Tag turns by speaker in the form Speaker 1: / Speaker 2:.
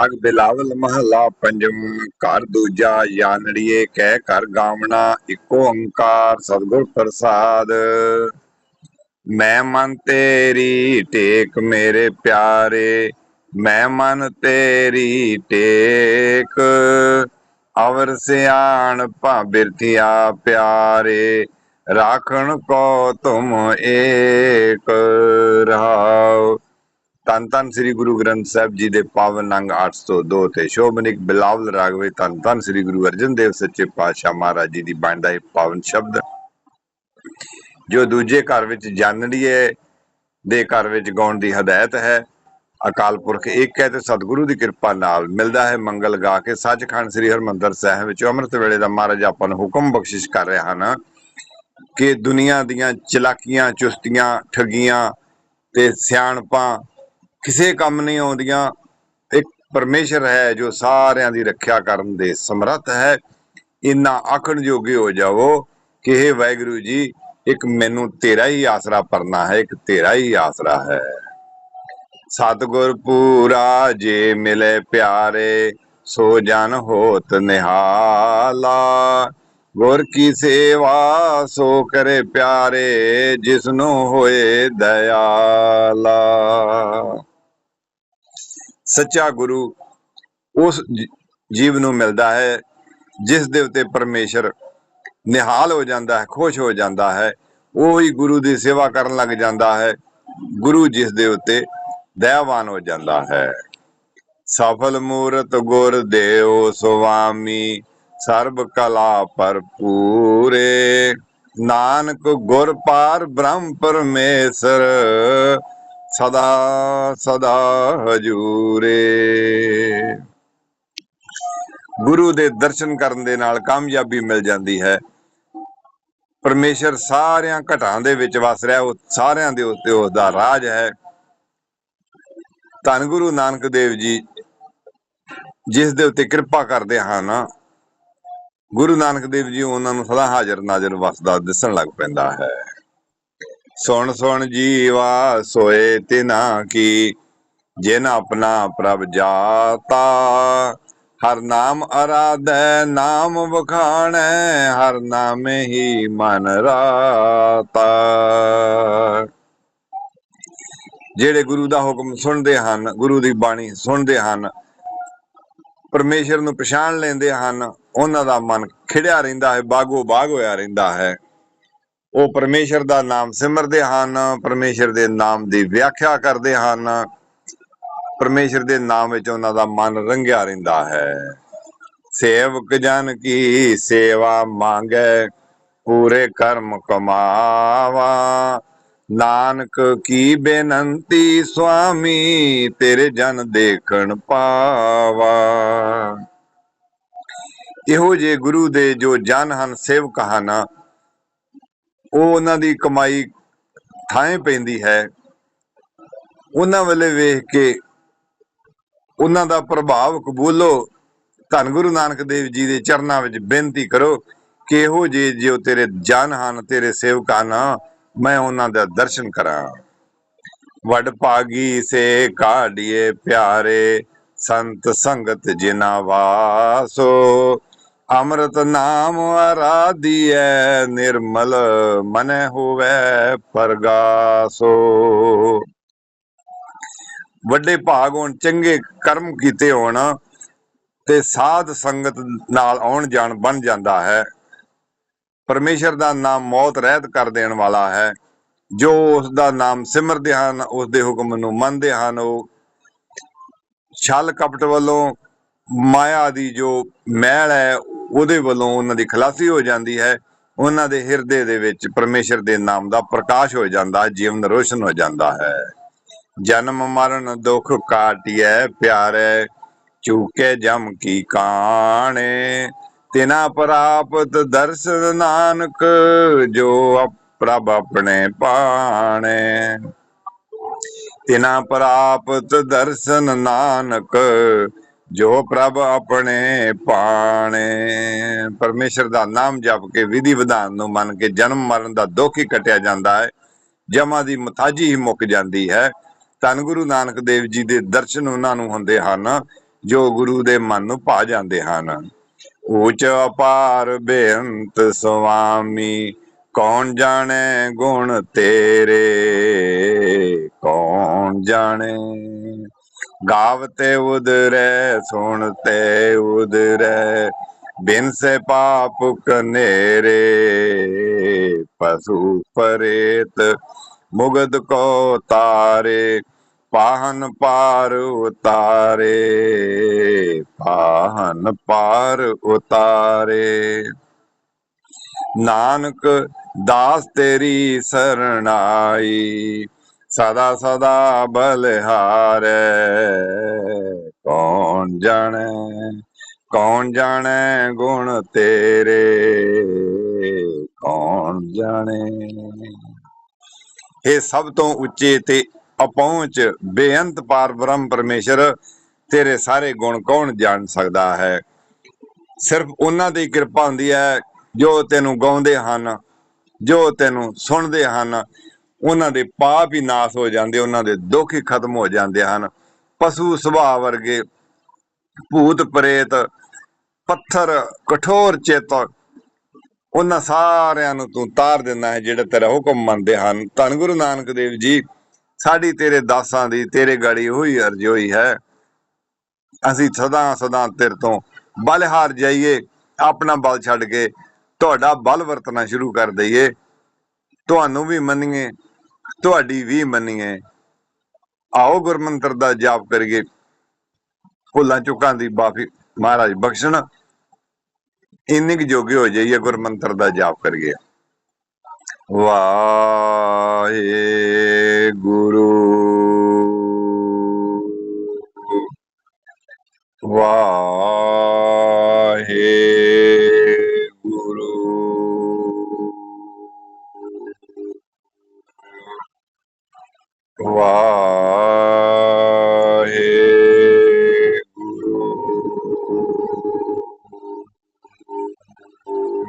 Speaker 1: ਅਗ ਬਿਲਾਵਲ ਮਹਲਾ ਪੰਜਮ, ਘਰ ਦੂਜਾ ਜਾਨੜੀਏ ਕਹਿ ਕਰ ਗਾਵਣਾ, ਇੱਕੋ ਓੰਕਾਰ ਸਤਿਗੁਰ ਪ੍ਰਸਾਦ। ਮੈਂ ਮਨ ਤੇਰੀ ਟੇਕ ਮੇਰੇ ਪਿਆਰੇ, ਮੈਂ ਮਨ ਤੇਰੀ ਟੇਕ। ਅਵਰ ਸਿਆਣ ਭਾ ਬਿਰਥਿਆ ਪਿਆਰੇ, ਰਾਖਣ ਕੋ ਤੁਮ ਏਕ ਰਹਾਉ। ਧੰਨ ਧੰਨ ਸ੍ਰੀ ਗੁਰੂ ਗ੍ਰੰਥ ਸਾਹਿਬ ਜੀ ਦੇ ਪਾਵਨ ਅੰਗ 802 ਤੇ ਸ਼ੋਭਨਿਕ ਬਿਲਾਵਲ ਰਾਗ ਵਿੱਚ ਧੰਨ ਸ੍ਰੀ ਗੁਰੂ ਅਰਜਨ ਦੇਵ ਸੱਚੇ ਪਾਤਸ਼ਾਹ ਮਹਾਰਾਜ ਜੀ ਦੀ ਬਾਣੀ ਦਾ ਇਹ ਪਾਵਨ ਸ਼ਬਦ। ਜੋ ਦੂਜੇ ਘਰ ਵਿੱਚ ਜਾਣੜੀਏ ਦੇ ਘਰ ਵਿੱਚ ਗਾਉਣ ਦੀ ਹਦਾਇਤ ਹੈ, ਅਕਾਲ ਪੁਰਖ ਇੱਕ ਹੈ ਤੇ ਸਤਿਗੁਰੂ ਦੀ ਕਿਰਪਾ ਨਾਲ ਮਿਲਦਾ ਹੈ, ਮੰਗਲ ਗਾ ਕੇ ਸੱਚਖੰਡ ਸ੍ਰੀ ਹਰਮੰਦਰ ਸਾਹਿਬ ਵਿੱਚ ਅੰਮ੍ਰਿਤ ਵੇਲੇ ਦਾ ਮਹਾਰਾਜ ਆਪਾਂ ਨੂੰ ਹੁਕਮ ਬਖਸ਼ਿਸ਼ ਕਰ ਰਿਹਾ ਹਨ ਕਿ ਦੁਨੀਆ ਦੀਆਂ ਚਲਾਕੀਆਂ, ਚੁਸਤੀਆਂ, ਠੱਗੀਆਂ ਤੇ ਸਿਆਣਪਾਂ ਕਿਸੇ ਕੰਮ ਨਹੀਂ ਆਉਂਦੀਆਂ। ਇੱਕ ਪਰਮੇਸ਼ਰ ਹੈ ਜੋ ਸਾਰਿਆਂ ਦੀ ਰੱਖਿਆ ਕਰਨ ਦੇ ਸਮਰੱਥ ਹੈ। ਇੰਨਾ ਆਖਣ ਜੋਗੇ ਹੋ ਜਾਵੋ ਕਿ ਇਹ ਵਾਹਿਗੁਰੂ ਜੀ, ਇੱਕ ਮੈਨੂੰ ਤੇਰਾ ਹੀ ਆਸਰਾ ਪਰਨਾ ਹੈ, ਇੱਕ ਤੇਰਾ ਹੀ ਆਸਰਾ ਹੈ। ਸਤਿਗੁਰ ਪੂਰਾ ਜੇ ਮਿਲੇ ਪਿਆਰੇ, ਸੋ ਜਨ ਹੋਤ ਨਿਹਾਲਾ। ਗੁਰ ਕੀ ਸੇਵਾ, ਸੋ ਕਰੇ ਪਿਆਰੇ, ਜਿਸਨੂੰ ਹੋਏ ਦਇਆਲਾ। ਸੱਚਾ ਗੁਰੂ ਉਸ ਜੀਵ ਨੂੰ ਮਿਲਦਾ ਹੈ, ਜਿਸ ਦੇ ਉੱਤੇ ਪਰਮੇਸ਼ਰ ਨਿਹਾਲ ਹੋ ਜਾਂਦਾ ਹੈ, ਖੁਸ਼ ਹੋ ਜਾਂਦਾ ਹੈ, ਉਹ ਹੀ ਗੁਰੂ ਦੀ ਸੇਵਾ ਕਰਨ ਲੱਗ ਜਾਂਦਾ ਹੈ, ਗੁਰੂ ਜਿਸ ਦੇ ਉੱਤੇ ਦਇਆਵਾਨ ਹੋ ਜਾਂਦਾ ਹੈ। ਸਫਲ ਮੂਰਤ ਗੁਰ ਦੇਵ ਸੁਆਮੀ, ਸਰਬ ਕਲਾ ਭਰਪੂਰੇ। ਨਾਨਕ ਗੁਰ ਪਾਰ ਬ੍ਰਹਮ ਪਰਮੇਸ਼ਰ ਸਦਾ ਸਦਾ ਹਜੂਰੇ। ਗੁਰੂ ਦੇ ਦਰਸ਼ਨ ਕਰਨ ਦੇ ਨਾਲ ਕਾਮਯਾਬੀ ਮਿਲ ਜਾਂਦੀ ਹੈ। ਪਰਮੇਸ਼ਰ ਸਾਰਿਆਂ ਘਟਾਂ ਦੇ ਵਿੱਚ ਵਸ ਰਿਹਾ, ਉਹ ਸਾਰਿਆਂ ਦੇ ਉੱਤੇ ਉਸ ਦਾ ਰਾਜ ਹੈ। ਧੰਨ ਗੁਰੂ ਨਾਨਕ ਦੇਵ ਜੀ, ਜਿਸ ਦੇ ਉੱਤੇ ਕਿਰਪਾ ਕਰਦੇ ਹਨ ਗੁਰੂ ਨਾਨਕ ਦੇਵ ਜੀ ਉਹਨਾਂ ਨੂੰ ਸਦਾ ਹਾਜ਼ਰ ਨਾਜ਼ਰ ਵਸਦਾ ਦਿਸਣ ਲੱਗ ਪੈਂਦਾ ਹੈ। ਸੁਣ ਸੁਣ ਜੀਵਾ ਸੋਏ ਤਿਨਾ ਕੀ, ਜਿਨ ਆਪਣਾ ਪ੍ਰਭ ਜਾਤਾ। ਹਰ ਨਾਮ ਅਰਾਧੈ, ਨਾਮ ਵਖਾਣੈ, ਹਰ ਨਾਮੇ ਹੀ ਮਨ ਰਾਤਾ। ਜਿਹੜੇ ਗੁਰੂ ਦਾ ਹੁਕਮ ਸੁਣਦੇ ਹਨ, ਗੁਰੂ ਦੀ ਬਾਣੀ ਸੁਣਦੇ ਹਨ, ਪਰਮੇਸ਼ਰ ਨੂੰ ਪਛਾਣ ਲੈਂਦੇ ਹਨ, ਉਹਨਾਂ ਦਾ ਮਨ ਖਿੜਿਆ ਰਹਿੰਦਾ ਹੈ ਬਾਗੋ ਬਾਗ ਹੋਇਆ ਰਹਿੰਦਾ ਹੈ। ਉਹ ਪਰਮੇਸ਼ਰ ਦਾ ਨਾਮ ਸਿਮਰਦੇ ਹਨ, ਪਰਮੇਸ਼ਰ ਦੇ ਨਾਮ ਦੀ ਵਿਆਖਿਆ ਕਰਦੇ ਹਨ। ਪਰਮੇਸ਼ਰ ਦੇ ਨਾਮ ਵਿੱਚ ਉਹਨਾਂ ਦਾ ਮਨ ਰੰਗਿਆ ਰਹਿੰਦਾ ਹੈ। ਸੇਵਕ ਜਨ ਕੀ ਸੇਵਾ ਮੰਗੈ, ਪੂਰੇ ਕਰਮ ਕਮਾਵਾ। ਨਾਨਕ ਕੀ ਬੇਨੰਤੀ ਸੁਆਮੀ, ਤੇਰੇ ਜਨ ਦੇਖਣ ਪਾਵਾ। ਇਹੋ ਜੇ ਗੁਰੂ ਦੇ ਜੋ ਜਨ ਹਨ, ਸੇਵਕ ਹਨ ਉਹ ਉਹਨਾਂ ਦੀ ਕਮਾਈ ਥਾਂ ਪੈਂਦੀ ਹੈ। ਉਹਨਾਂ ਵੱਲੇ ਵੇਖ ਕੇ ਉਹਨਾਂ ਦਾ ਪ੍ਰਭਾਵ ਕਬੂਲੋ ਧੰਨ ਗੁਰੂ ਨਾਨਕ ਦੇਵ ਜੀ ਦੇ ਚਰਨਾਂ ਵਿੱਚ ਬੇਨਤੀ ਕਰੋ ਕਿ ਇਹੋ ਜੇ ਜੋ ਤੇਰੇ ਜਨ ਹਨ, ਤੇਰੇ ਸੇਵਕ ਹਨ, ਮੈਂ ਉਹਨਾਂ ਦਾ ਦਰਸ਼ਨ ਕਰਾਂ। ਵਡ ਭਾਗੀ ਸੇ ਕਾਢੀਏ ਪਿਆਰੇ ਸੰਤ ਸੰਗਤ ਜਿਨਾ ਵਾਸੋ। ਅੰਮ੍ਰਿਤ ਨਾਮ ਆਰਾਧੀਐ, ਨਿਰਮਲ ਮਨੈ ਹੋਵੇ ਪਰਗਾਸੋ। ਵੱਡੇ ਭਾਗ ਹੋਣ, ਚੰਗੇ ਕਰਮ ਕੀਤੇ ਹੋਣ, ਤੇ ਸਾਧ ਸੰਗਤ ਨਾਲ ਆਉਣ ਜਾਣ ਬਣ ਜਾਂਦਾ ਹੈ। ਪਰਮੇਸ਼ਰ ਦਾ ਨਾਮ ਮੌਤ ਰਹਿਤ ਕਰ ਦੇਣ ਵਾਲਾ ਹੈ। ਜੋ ਉਸ ਦਾ ਨਾਮ ਸਿਮਰਦੇ ਹਨ ਉਸ ਦੇ ਹੁਕਮ ਨੂੰ ਮੰਨਦੇ ਹਨ, ਉਹ ਛਲ ਕਪਟ ਵੱਲੋਂ ਮਾਇਆ ਦੀ ਜੋ ਮੈਲ ਹੈ ਉਹਦੇ ਵੱਲੋਂ ਉਹਨਾਂ ਦੀ ਖਲਾਸੀ ਹੋ ਜਾਂਦੀ ਹੈ। ਉਹਨਾਂ ਦੇ ਹਿਰਦੇ ਦੇ ਵਿੱਚ ਪਰਮੇਸ਼ਰ ਦੇ ਨਾਮ ਦਾ ਪ੍ਰਕਾਸ਼ ਹੋ ਜਾਂਦਾ ਹੈ ਜੀਵਨ ਰੋਸ਼ਨ ਹੋ ਜਾਂਦਾ ਹੈ। ਜਨਮ, ਮਰਨ, ਦੁਖ ਕਾਟਿਐ, ਪਿਆਰੇ, ਚੂਕੇ, ਜਮ ਕੀ ਕਾਣੇ। ਤਿਨਾ ਪ੍ਰਾਪਤ ਦਰਸ਼ਨ ਨਾਨਕ, ਜੋ ਪ੍ਰਭ ਆਪਣੇ ਪਾਣੇ। ਤਿਨਾ ਪ੍ਰਾਪਤ ਦਰਸ਼ਨ ਨਾਨਕ ਜੋ ਪ੍ਰਭ ਆਪਣੇ ਪਾਣੇ, ਪਰਮੇਸ਼ਰ ਦਾ ਨਾਮ ਜਪ ਕੇ ਵਿਧੀ ਵਿਧਾਨ ਨੂੰ ਮੰਨ ਕੇ ਜਨਮ ਮਰਨ ਦਾ ਦੁੱਖ ਹੀ ਕਟਿਆ ਜਾਂਦਾ ਹੈ, ਜਮਾ ਦੀ ਮਥਾਜੀ ਹੀ ਮੁੱਕ ਜਾਂਦੀ ਹੈ। ਧੰਨ ਗੁਰੂ ਨਾਨਕ ਦੇਵ ਜੀ ਦੇ ਦਰਸ਼ਨ ਉਹਨਾਂ ਨੂੰ ਹੁੰਦੇ ਹਨ, ਜੋ ਗੁਰੂ ਦੇ ਮਨ ਨੂੰ ਭਾ ਜਾਂਦੇ ਹਨ। ਉੱਚ ਅਪਾਰ ਬੇਅੰਤ ਸੁਆਮੀ, ਕੌਣ ਜਾਣੇ ਗੁਣ ਤੇਰੇ, ਕੌਣ ਜਾਣੇ ਗਾਵਤੇ ਉਦਰੈ ਸੁਣਤੇ ਉਦਰੈ, ਬਿਨ ਸੇ ਪਾਪ ਕਨੇਰੇ, ਪਸ਼ੂ ਪਰੇਤ ਮੁਗਦ ਕੋ ਤਾਰੇ, ਪਾਹਨ ਪਾਰ ਉਤਾਰੇ, ਪਾਹਨ ਪਾਰ ਉਤਾਰੇ। ਨਾਨਕ, ਦਾਸ ਤੇਰੀ ਸਰਣਾਈ ਸਦਾ ਸਦਾ ਬਲਿਹਾਰੈ ਕੌਣ ਜਾਣੈ ਕੌਣ ਜਾਣੈ ਗੁਣ ਤੇਰੇ? ਕੌਣ ਜਾਣੈ? ਇਹ ਸਭ ਤੋਂ ਉੱਚੇ ਤੇ ਅਪਹੁੰਚ ਬੇਅੰਤ ਪਾਰ ਬ੍ਰਹਮ ਪਰਮੇਸ਼ਰ, ਤੇਰੇ ਸਾਰੇ ਗੁਣ ਕੌਣ ਜਾਣ ਸਕਦਾ ਹੈ? ਸਿਰਫ ਉਹਨਾਂ ਦੀ ਕਿਰਪਾ ਹੁੰਦੀ ਹੈ ਜੋ ਤੈਨੂੰ ਗਾਉਂਦੇ ਹਨ, ਜੋ ਤੈਨੂੰ ਸੁਣਦੇ ਹਨ। ਉਹਨਾਂ ਦੇ ਪਾਪ ਹੀ ਨਾਸ ਹੋ ਜਾਂਦੇ, ਉਹਨਾਂ ਦੇ ਦੁੱਖ ਹੀ ਖਤਮ ਹੋ ਜਾਂਦੇ ਹਨ। ਪਸ਼ੂ ਸੁਭਾਅ ਵਰਗੇ ਭੂਤ ਪ੍ਰੇਤ, ਪੱਥਰ, ਕਠੋਰ ਚਿੱਤ, ਉਹਨਾਂ ਸਾਰਿਆਂ ਨੂੰ ਤੂੰ ਤਾਰ ਦਿੰਦਾ ਹੈ ਜਿਹੜੇ ਤੇਰਾ ਹੁਕਮ ਮੰਨਦੇ ਹਨ। ਧੰਨ ਗੁਰੂ ਨਾਨਕ ਦੇਵ ਜੀ, ਸਾਡੀ ਤੇਰੇ ਦਾਸਾਂ ਦੀ, ਤੇਰੇ ਗਾੜੀ ਹੋਈ ਅਰਜ਼ ਹੋਈ ਹੈ। ਅਸੀਂ ਸਦਾ ਸਦਾ ਤੇਰੇ ਤੋਂ ਬਲ ਹਾਰ ਜਾਈਏ, ਆਪਣਾ ਬਲ ਛੱਡ ਕੇ ਤੁਹਾਡਾ ਬਲ ਵਰਤਣਾ ਸ਼ੁਰੂ ਕਰ ਦਈਏ। ਤੁਹਾਨੂੰ ਵੀ ਮੰਨੀਏ ਤੁਹਾਡੀ ਵੀ ਮੰਨੀਏ। ਆਓ ਗੁਰਮੰਤਰ ਦਾ ਜਾਪ ਕਰੀਏ। ਭੁੱਲਾਂ ਚੁੱਕਾਂ ਦੀ ਮਾਫੀ, ਮਹਾਰਾਜ ਬਖਸ਼ਣ। ਇੰਨੇ ਕੁ ਜੋਗੇ ਹੋ ਜਾਈਏ ਗੁਰਮੰਤਰ ਦਾ ਜਾਪ ਕਰੀਏ। ਵਾਹਿਗੁਰੂ ਵਾਹਿਗੁਰੂ ਵਾਹਿਗੁਰੂ